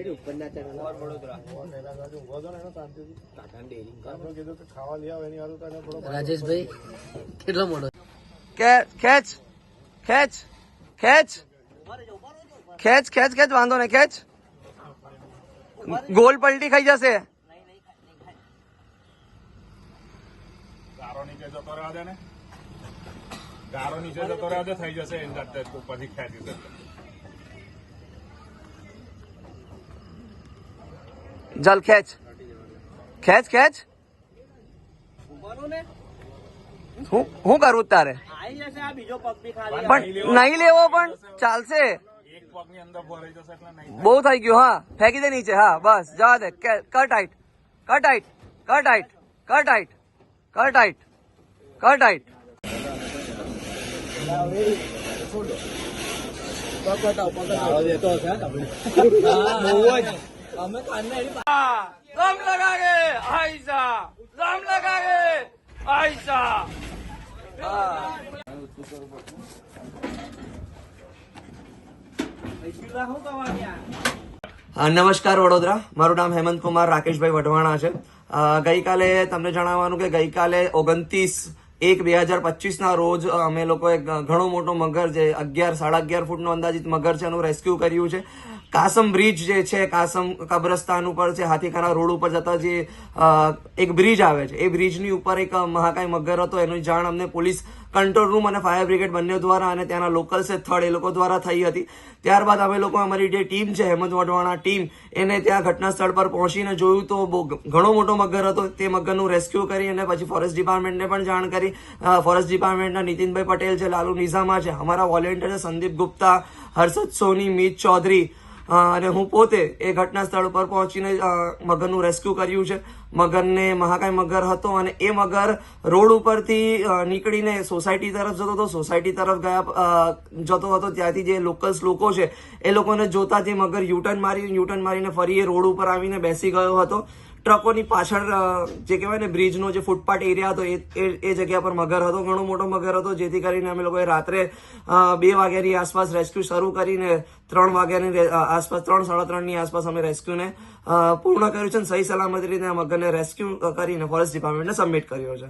Ready ઉપરના channel ખાવા લઈ આવે એની હારું તો થોડો રાજેશભાઈ કેટલો મોટો કે- ખેંચ ખેંચ ખેંચ. ખેંચ ખેંચ ખેંચ વાંધો નહીં ખેંચ. ગોલ પલટી ખાઈ જશે. ગારો નીચે જતો રહેવા દે ને? ગારો નીચે જતો રહેવા દે થઈ જશે એની જાતે ઉપરથી ખેંચી જશે જલ ખેંચ ખેંચ ખેંચ હું હું કરું તારે પણ નહીં લેવો પણ ચાલશે એક પગની અંદર ભરાઈ જશે એટલે નહીં બહુ થઈ ગયું હા ફેંકી દે નીચે હા બસ જવા દે કર ટાઈટ કર ટાઈટ કર ટાઈટ કર ટાઈટ કર ટાઈટ કર ટાઈટ दम અમે કાનને આઈસા દમ લગાગે આઈસા નમસ્કાર વડોદરા. મારું નામ હેમંત કુમાર રાકેશભાઈ વઢવાણા છે. ગઈકાલે તમને જણાવવાનું કે ગઈકાલે ઓગણત્રીસ એક બે હજાર પચીસના રોજ અમે લોકોએ ઘણો મોટો મગર જે અગિયાર, સાડા અગિયાર ફૂટનો અંદાજિત મગર છે, એનું રેસ્ક્યુ કર્યું છે. કાસમ બ્રિજ જે છે, કાસમ કબ્રસ્તાન ઉપર છે હાથીખાના રોડ ઉપર જતા જે એક બ્રિજ આવે છે. એ બ્રિજની ઉપર એક મહાકાય મગર હતો. એની જાણ અમને પોલીસ કંટ્રોલ રૂમ અને ફાયર બ્રિગેડ બંને દ્વારા અને ત્યાંના લોકલ છે થર્ડ એ લોકો દ્વારા થઈ હતી. ત્યારબાદ અમે લોકો, અમારી જે ટીમ છે, હેમંત વઢવાણા ટીમ એને ત્યાં ઘટના સ્થળ પર પહોંચીને જોયું તો બહુ ઘણો મોટો મગર હતો. તે મગરનું રેસ્ક્યુ કરી અને પછી ફોરેસ્ટ ડિપાર્ટમેન્ટને પણ જાણ કરી. અ, ફોરેસ્ટ ડિપાર્ટમેન્ટના નીતિનભાઈ પટેલ છે લાલુ નિઝામા છે અમારા વોલેન્ટિયર સંદીપ ગુપ્તા હર્ષદ સોની મીત ચૌધરી. અને હું પોતે એ ઘટના સ્થળ ઉપર પહોંચીને મગરનું રેસ્ક્યુ કર્યું છે. મગરને મહાકાય મગર હતો અને એ મગર રોડ ઉપરથી નીકળીને સોસાયટી તરફ જતો હતો. સોસાયટી તરફ ગયા જતો હતો. ત્યાંથી જે લોકલ્સ લોકો છે એ લોકોને જોતા જે મગર યુટર્ન મારી યુટર્ન મારીને ફરી એ રોડ ઉપર આવીને બેસી ગયો હતો. ટ્રકોની પાછળ જે કહેવાય ને, બ્રિજનો જે ફૂટપાથ એરિયા હતો, એ, એ- જગ્યા પર મગર હતો, ઘણો મોટો મગર હતો, જેથી કરીને અમે લોકોએ રાત્રે બે વાગ્યાની આસપાસ રેસ્ક્યુ શરૂ કરીને ત્રણ વાગ્યાની આસપાસ, ત્રણ, સાડા ત્રણની આસપાસ અમે રેસ્ક્યુને પૂર્ણ કર્યું છે અને સહી સલામત રીતે આ મગરને રેસ્ક્યુ કરીને ફોરેસ્ટ ડિપાર્ટમેન્ટને સબમિટ કર્યો છે.